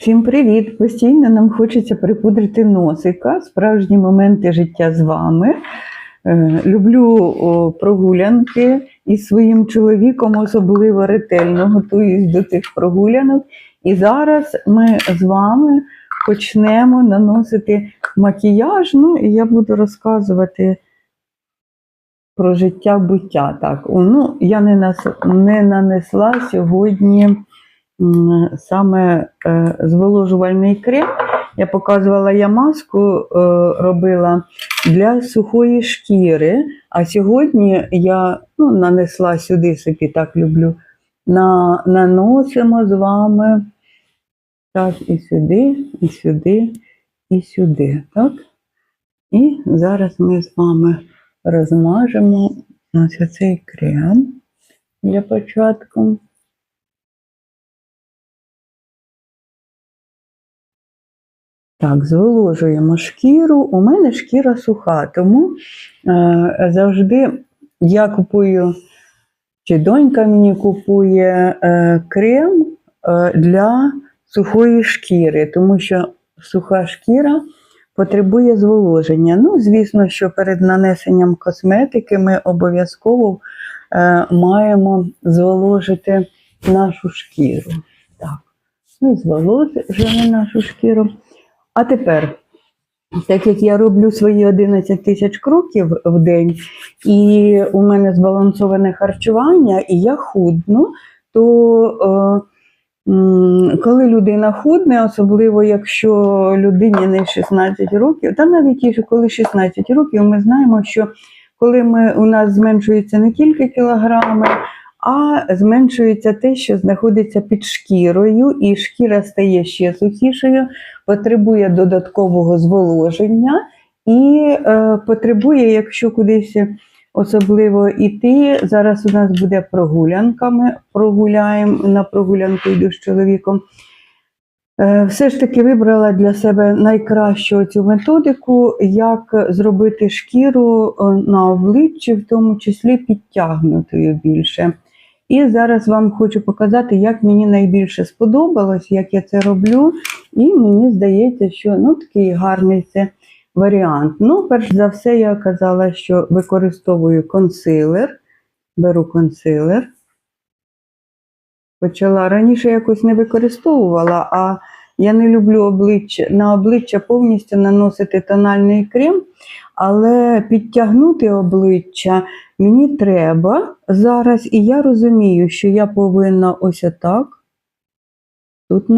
Всім привіт! Постійно нам хочеться припудрити носика, справжні моменти життя з вами. Е, Люблю прогулянки із своїм чоловіком, особливо ретельно готуюсь до цих прогулянок. І зараз ми з вами почнемо наносити макіяж. Ну, і я буду розказувати про життя буття. Так, ну, я не, нас, не нанесла сьогодні саме е, зволожувальний крем. Я показувала я маску, е, робила для сухої шкіри. А сьогодні я ну, нанесла сюди собі, так люблю. На, наносимо з вами так, і сюди, і сюди, і сюди. Так? І зараз ми з вами розмажемо ось оцей крем для початку. Так, зволожуємо шкіру. У мене шкіра суха, тому е, завжди я купую, чи донька мені купує е, крем е, для сухої шкіри, тому що суха шкіра потребує зволоження. Ну, звісно, що перед нанесенням косметики ми обов'язково е, маємо зволожити нашу шкіру. Так, ми зволожили нашу шкіру. А тепер, так як я роблю свої 11 тисяч кроків в день, і у мене збалансоване харчування, і я худну, то е, коли людина худне, особливо якщо людині не 16 років, та навіть коли 16 років, ми знаємо, що коли ми, у нас зменшується не тільки кілограми, а зменшується те, що знаходиться під шкірою, і шкіра стає ще сухішою, потребує додаткового зволоження і е, потребує, якщо кудись особливо йти. Зараз у нас буде прогулянка. Ми прогуляємо на прогулянку йду з чоловіком. Е, Все ж таки вибрала для себе найкращу цю методику, як зробити шкіру е, на обличчі, в тому числі підтягнутою більше. І зараз вам хочу показати, як мені найбільше сподобалось, як я це роблю. І мені здається, що ну, такий гарний це варіант. Ну, перш за все, я казала, що використовую консилер. Беру консилер. Почала раніше якось не використовувала, а я не люблю обличчя, на обличчя повністю наносити тональний крем, але підтягнути обличчя мені треба зараз, і я розумію, що я повинна ось отак. Тут